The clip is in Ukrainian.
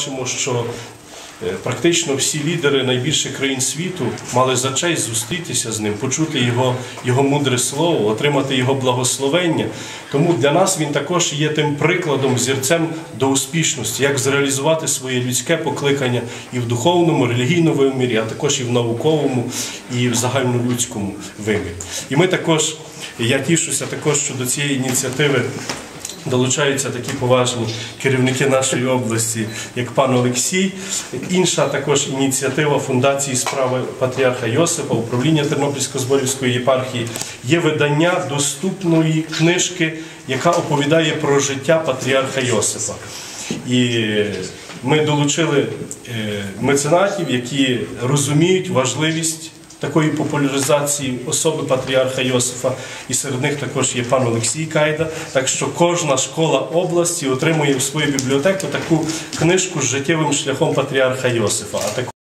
Бачимо, що е, практично всі лідери найбільших країн світу мали за честь зустрітися з ним, почути його, його мудре слово, отримати його благословення. Тому для нас він також є тим прикладом, зірцем до успішності, як зреалізувати своє людське покликання і в духовному, релігійному вимірі, а також і в науковому, і в загальнолюдському вимірі. І ми також, я тішуся також, що до цієї ініціативи долучаються такі поважні керівники нашої області, як пан Олексій. Інша також ініціатива Фундації справи Патріарха Йосипа, управління Тернопільсько-Зборівської єпархії, є видання доступної книжки, яка оповідає про життя Патріарха Йосипа. І ми долучили е, меценатів, які розуміють важливість такої популяризації особи патріарха Йосифа, і серед них також є пан Олексій Кайда. Так що кожна школа області отримує в свою бібліотеку таку книжку з життєвим шляхом патріарха Йосифа.